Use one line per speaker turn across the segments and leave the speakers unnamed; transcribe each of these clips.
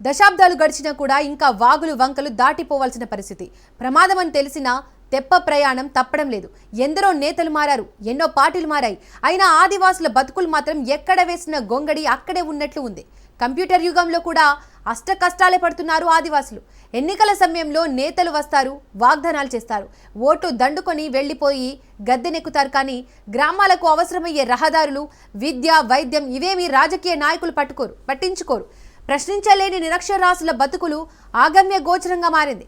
దశాబ్దాలు గడిచినా కూడా ఇంకా వాగులు వంకలు దాటిపోవాల్సిన పరిస్థితి. ప్రమాదం అని తెలిసినా తెప్ప ప్రయాణం తప్పడం లేదు. ఎందరో నేతలు మారారు ఎన్నో పార్టీలు మారాయి. అయినా ఆదివాసుల బతుకులు మాత్రం ఎక్కడ వేసిన గొంగడి అక్కడే ఉన్నట్లు ఉంది. కంప్యూటర్ యుగంలో కూడా అష్ట కష్టాలే పడుతున్నారు ఆదివాసులు. ఎన్నికల సమయంలో నేతలు వస్తారు వాగ్దానాలు చేస్తారు. ఓటు దండుకొని వెళ్ళిపోయి గద్దెనెక్కుతారు కానీ గ్రామాలకు అవసరమయ్యే రహదారులు విద్య వైద్యం ఇవేమీ రాజకీయ నాయకులు పట్టుకోరు పట్టించుకోరు. ప్రశ్నించలేని నిరక్షరాసుల బతుకులు ఆగమ్య గోచరంగా మారింది.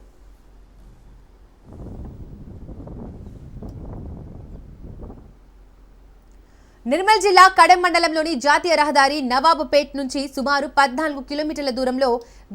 నిర్మల్ జిల్లా కడెం మండలంలోని జాతీయ రహదారి నవాబుపేట్ నుంచి సుమారు పద్నాలుగు కిలోమీటర్ల దూరంలో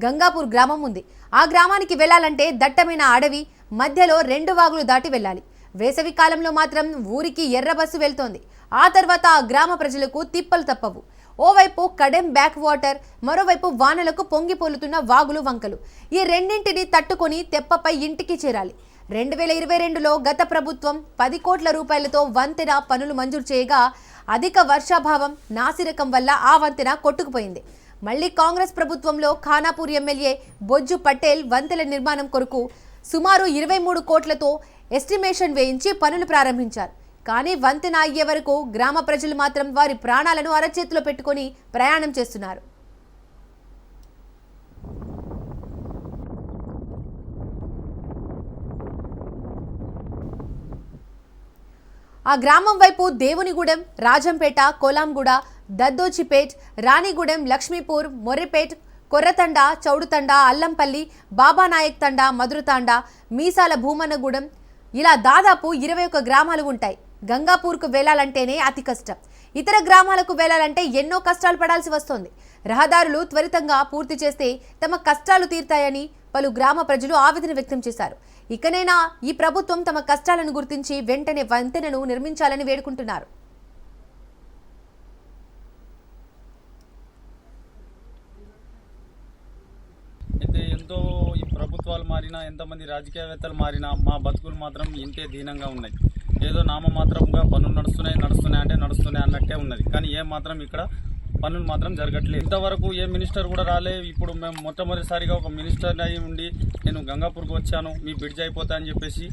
గంగాపూర్ గ్రామం ఉంది. ఆ గ్రామానికి వెళ్ళాలంటే దట్టమైన అడవి మధ్యలో రెండు వాగులు దాటి వెళ్ళాలి. వేసవి కాలంలో మాత్రం ఊరికి ఎర్ర బస్సు వెళ్తోంది. ఆ తర్వాత ఆ గ్రామ ప్రజలకు తిప్పలు తప్పవు. ఓవైపు కడెం బ్యాక్ వాటర్ మరోవైపు వానలకు పొంగిపోలుతున్న వాగులు వంకలు. ఈ రెండింటిని తట్టుకొని తెప్పపై ఇంటికి చేరాలి. రెండు వేల ఇరవై రెండులో గత ప్రభుత్వం పది కోట్ల రూపాయలతో వంతెన పనులు మంజూరు చేయగా అధిక వర్షాభావం నాసిరకం వల్ల ఆ వంతెన కొట్టుకుపోయింది. మళ్ళీ కాంగ్రెస్ ప్రభుత్వంలో ఖానాపూర్ ఎమ్మెల్యే బొజ్జు పటేల్ వంతెన నిర్మాణం కొరకు సుమారు ఇరవై మూడు కోట్లతో ఎస్టిమేషన్ వేయించి పనులు ప్రారంభించారు. కానీ వంతెన అయ్యే వరకు గ్రామ ప్రజలు మాత్రం వారి ప్రాణాలను అరచేతిలో పెట్టుకొని ప్రయాణం చేస్తున్నారు. ఆ గ్రామం వైపు దేవునిగూడెం రాజంపేట కోలాంగూడ దద్దోచిపేట్ రాణిగూడెం లక్ష్మీపూర్ మొర్రిపేట్ కొర్రతండ చౌడుతండ అల్లంపల్లి బాబానాయక్ తండ మధురతాండ మీసాల భూమన్నగూడెం ఇలా దాదాపు ఇరవై ఒక్క గ్రామాలు ఉంటాయి. గంగాపూర్కు వెళ్ళాలంటేనే అతి కష్టం. ఇతర గ్రామాలకు వెళ్ళాలంటే ఎన్నో కష్టాలు పడాల్సి వస్తోంది. రహదారులు త్వరితంగా పూర్తి చేస్తే తమ కష్టాలు తీరుతాయని పలు గ్రామ ప్రజలు ఆవేదన వ్యక్తం చేశారు. ఇకనైనా ఈ ప్రభుత్వం తమ కష్టాలను గుర్తించి వెంటనే వంతెనను నిర్మించాలని వేడుకుంటున్నారు.
అయితే ఎంతో ఈ ప్రభుత్వాలు మారినా ఎంతమంది రాజకీయవేత్తలు మారినా మా బతుకులు మాత్రం ఇంతే దీనంగా ఉన్నాయి. ఏదో నామమాత్రంగా పనులు నడుస్తున్నాయి నడుస్తున్నాయి అంటే నడుస్తున్నాయి అన్నట్టే ఉన్నది. కానీ ఏ మాత్రం ఇక్కడ పనులు మాత్రం జరగట్లేదు. ఇంతవరకు ఏ మినిస్టర్ కూడా రాలే. ఇప్పుడు మేము మొట్టమొదటిసారిగా ఒక మినిస్టర్ అయి ఉండి నేను గంగాపూర్కి వచ్చాను. మీ బ్రిడ్జ్ అయిపోతా అని చెప్పేసి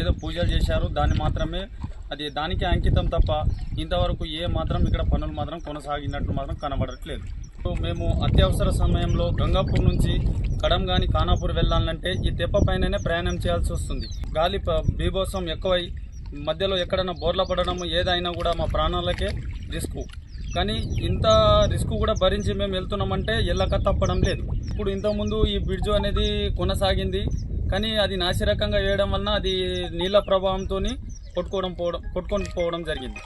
ఏదో పూజలు చేశారు. దాన్ని మాత్రమే అది దానికి అంకితం తప్ప ఇంతవరకు ఏ మాత్రం ఇక్కడ పనులు మాత్రం కొనసాగినట్లు మాత్రం కనబడట్లేదు. సో మేము అత్యవసర సమయంలో గంగాపూర్ నుంచి కడం కానీ ఖానాపూర్ వెళ్ళాలంటే ఈ తెప్ప పైననే ప్రయాణం చేయాల్సి వస్తుంది. గాలి బీభోసం ఎక్కువై మధ్యలో ఎక్కడైనా బోర్ల పడడం ఏదైనా కూడా మా ప్రాణాలకే రిస్క్. కానీ ఇంత రిస్క్ కూడా భరించి మేము వెళ్తున్నామంటే ఎల్లక తప్పడం లేదు. ఇప్పుడు ఇంతకుముందు ఈ బ్రిడ్జ్ అనేది కొనసాగింది. కానీ అది నాసిరకంగా వేయడం వలన అది నీళ్ళ ప్రభావంతో కొట్టుకోవడం పోవడం కొట్టుకొని పోవడం జరిగింది.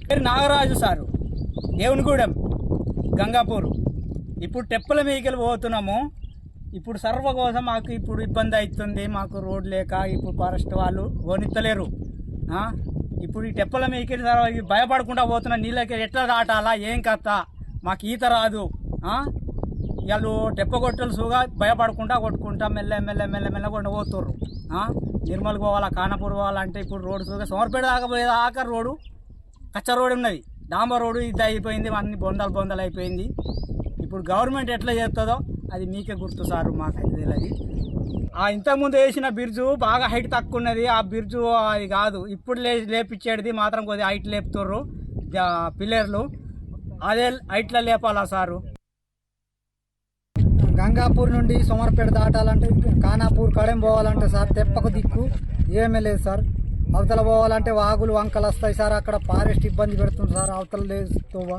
పేరు నాగరాజు సారు. దేవునిగూడెం గంగాపూర్. ఇప్పుడు టెప్పల మీదకి పోతున్నాము. ఇప్పుడు సర్వ కోసం మాకు ఇప్పుడు ఇబ్బంది అవుతుంది మాకు రోడ్ లేక ఇప్పుడు ఫారెస్ట్ వాళ్ళు ఓనిత్తలేరు ఇప్పుడు ఈ టెప్పల మీదకి భయపడకుండా పోతున్న నీళ్ళకి ఎట్లా దాటాలా ఏం కథ? మాకు ఈత రాదు. వాళ్ళు వాళ్ళు టెప్పగొట్టలు సుగా భయపడకుండా కొట్టుకుంటా మెల్ల మెల్ల మెల్ల మెల్ల కొండ పోతుర్రు. నిర్మల్ పోవాలా కానపూర్ పోవాలంటే ఇప్పుడు రోడ్డు సుగా సోమర్పేట దాకా రోడ్డు కచ్చ రోడ్ ఉన్నది. డాంబర్ రోడ్డు ఇది అయిపోయింది అన్ని బొందలు బొందలు అయిపోయింది. ఇప్పుడు గవర్నమెంట్ ఎట్లా చేస్తుందో అది మీకే గుర్తు సారు మాకైతే తెలియదు ఆ ఇంతకుముందు వేసిన బిర్జు బాగా హైట్ తక్కువ ఉన్నది ఆ బిర్జు అది కాదు. ఇప్పుడు లే లేపించేది మాత్రం కొద్దిగా హైట్ లేపుతుర్రు. పిల్లర్లు. అదే హైట్లో లేపాలా సారు?
గంగాపూర్ నుండి సోమర్పేట దాటాలంటే ఖానాపూర్ కడెం పోవాలంటే సార్ తెప్పకు దిక్కు ఏమీ లేదు సార్. అవతల పోవాలంటే వాగులు వంకలు వస్తాయి సార్. అక్కడ ఫారెస్ట్ ఇబ్బంది పెడుతుంది సార్. అవతల లేదు తోవా.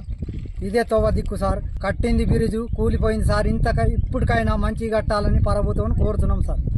ఇదే తోవ దిక్కు సార్. కట్టింది బిరుజు కూలిపోయింది సార్. ఇంతక ఇప్పటికైనా మంచి కట్టాలని ప్రభుత్వం కోరుతున్నాం సార్.